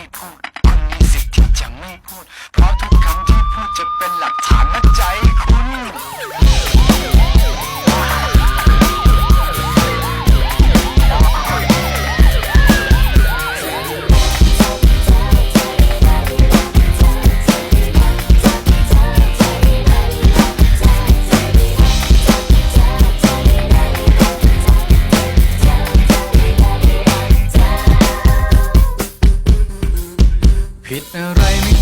ไม่พูดคุณมีสิทธิ์ที่จะไม่พูด เพราะทุกคำ ดอะไรไม่